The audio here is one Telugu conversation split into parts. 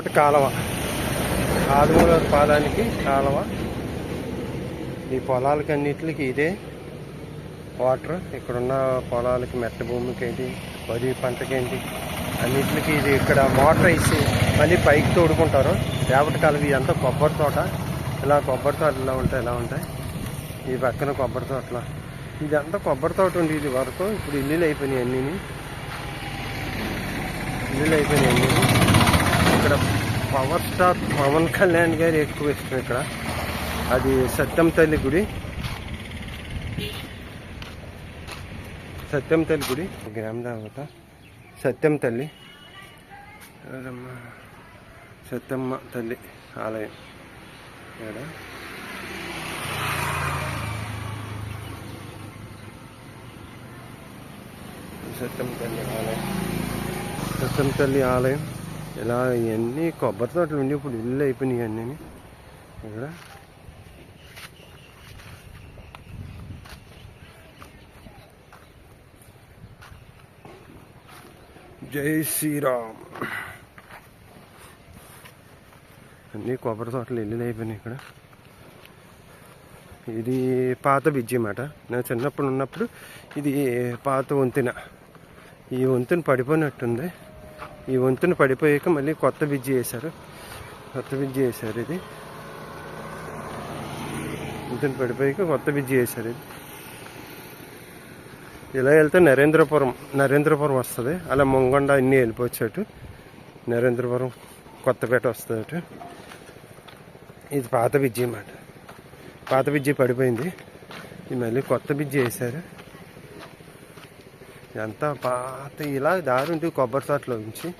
ఒకటి కాలువ. ఆదిమూల పాదానికి కాలువ. ఈ పొలాలకి అన్నిటికి ఇదే వాటర్. ఇక్కడున్న పొలాలకి మెట్ట భూమికి ఏంటి వరి పంటకి ఏంటి అన్నిటికి ఇది ఇక్కడ మోటార్ వేసి మళ్ళీ పైకి తోడుకుంటారు. రేపటి కాలం ఇదంతా కొబ్బరి తోట. ఇలా కొబ్బరి తోటలు ఇలా ఉంటాయి ఇలా ఉంటాయి? ఈ పక్కన కొబ్బరి తోటల. ఇదంతా కొబ్బరి తోట ఉంది ఇది వరకు. ఇప్పుడు ఇల్లులు అయిపోయినాయి అన్నీ ఇల్లులు అయిపోయినాయి అన్నీ ఇక్కడ పవర్ స్టార్ పవన్ కళ్యాణ్ గారు ఎక్కువ ఇష్టం ఇక్కడ. అది సత్యం తల్లి గుడి. సత్యం తల్లి గుడి. గ్రామ దేవత సత్యం తల్లి. సత్యమ్మ తల్లి ఆలయం. ఇక్కడ సత్యం తల్లి ఆలయం. సత్యం తల్లి ఆలయం. ఇలా ఇవన్నీ కొబ్బరి తోటలు ఉండి ఇప్పుడు ఇల్లు అయిపోయినాయి అన్నీ. ఇక్కడ. జై శ్రీరామ్. అన్నీ కొబ్బరి తోటలు ఇల్లులు అయిపోయినాయి ఇక్కడ. ఇది పాత బిజ్జి అన్నమాట. నేను చిన్నప్పుడు ఉన్నప్పుడు ఇది పాత వంతెన. ఈ వంతెన పడిపోయినట్టుంది. ఈ వంతున పడిపోయాక మళ్ళీ కొత్త బిజ్జి వేశారు. కొత్త బిజ్జి వేశారు ఇది. వంతెన పడిపోయాక కొత్త బిజ్జి వేశారు ఇది. ఇలా వెళ్తే నరేంద్రపురం నరేంద్రపురం వస్తుంది. అలా ముంగండ అన్నీ వెళ్ళిపోవచ్చు అటు నరేంద్రపురం కొత్తపేట వస్తుంది అటు ఇది పాత బిజ్జి అన్నమాట. పాత బిజ్జి పడిపోయింది. ఇది మళ్ళీ కొత్త బిజ్జి వేశారు. ఇదంతా పాత ఇలా దారి ఉంటుంది కొబ్బరి తోటలో ఉంచి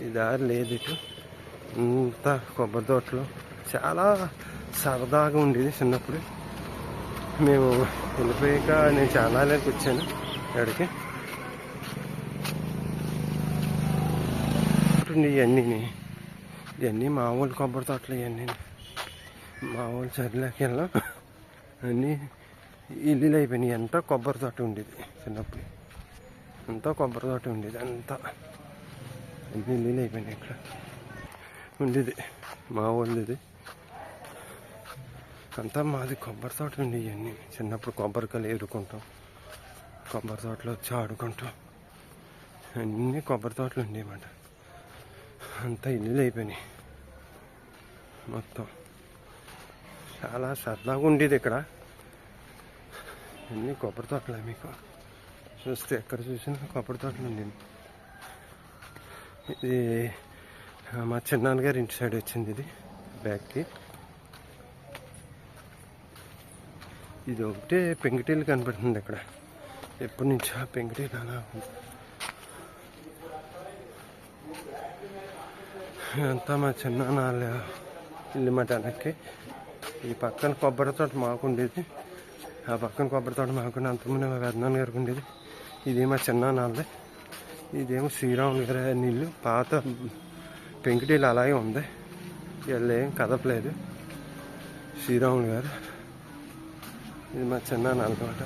ఈ దారి లేదు ఇటు. అంతా కొబ్బరి తోటలో. చాలా సరదాగా ఉండేది చిన్నప్పుడు. మేము వెళ్ళిపోయాక నేను చాలా వచ్చాను ఇక్కడికి ఇవన్నీ ఇవన్నీ మామూలు కొబ్బరి తోటలు ఇవన్నీ మామూలు చర్లకి వెళ్ళాం అన్నీ ఇల్లులు అయిపోయినాయి. అంతా కొబ్బరి తోట ఉండేది చిన్నప్పుడు. అంతా కొబ్బరి తోట ఉండేది అంతా. అన్ని ఇల్లులు అయిపోయినాయి ఇక్కడ. ఉండేది మా వాళ్ళది అంతా మాది కొబ్బరి తోట ఉండే ఇవన్నీ. చిన్నప్పుడు కొబ్బరికాయలు ఏరుకుంటాం కొబ్బరి తోటలో వచ్చి ఆడుకుంటాం. అన్నీ కొబ్బరి తోటలు ఉండేవన్నమాట. అంతా ఇల్లులు అయిపోయినాయి మొత్తం. చాలా సరదాగా ఉండేది ఇక్కడ. అన్నీ కొబ్బరి తోటలే మీకు. చూస్తే ఎక్కడ చూసినా కొబ్బరి తోటలండి ఉండేది. ఇది మా చిన్నాన్నగారి ఇంటి సైడ్ వచ్చింది ఇది బ్యాగ్కి ఇది ఒకటే పెంకిటీలు కనపడుతుంది ఇక్కడ ఎప్పటి నుంచో ఆ పెంకుటీలు అలా ఉంది. అంతా మా చిన్నాన్న వాళ్ళ ఇల్లు మాట వెనక్కి. ఈ పక్కన కొబ్బరి తోట మాకు ఉండేది ఆ పక్కన కొబ్బరి తోట మాకుండా అంతకుముందు మా పెద్దనాన్న గారికి ఉండేది. ఇది మా ఇదేమో శ్రీరాములు గారి నీళ్ళు. పాత పెంకుటీలు అలాగే ఉంది. వీళ్ళు ఏం కదపలేదు. శ్రీరాములు గారు. ఇది మా చిన్నాన్న అనమాట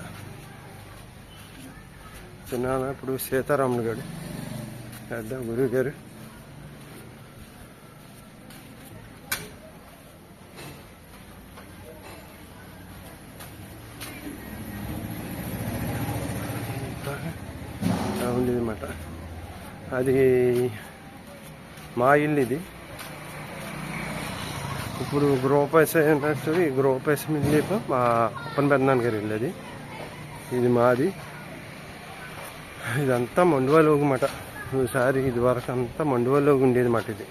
చిన్నాన్న ఇప్పుడు సీతారాములు గారు. పెద్ద గురువు గారు. ఉండేది అనమాట అది మా ఇల్లు ఇది. ఇప్పుడు గృహపేసం ఈ గృహపేసం ఇల్లు మా అప్పని పెద్దనాన్న గారి ఇల్లు అది. ఇది మాది. ఇదంతా మండువాలోగి మాట ఒకసారి ఇది వరకు అంతా మండువాలోగి ఉండేది మాట ఇది.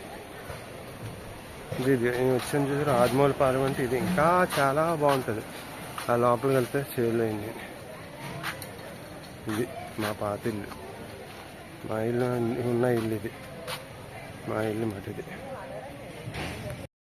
ఇది నేను వచ్చిన చూసారు? ఆదిమూల పాలెం అంటే ఇది ఇంకా చాలా బాగుంటుంది. ఆ లోపలికి వెళ్తే సేల్ అయింది ఇది మా పాత ఇల్లు. మా ఇల్లు ఉన్న ఇల్లు ఇది మా ఇల్లు మాట ఇది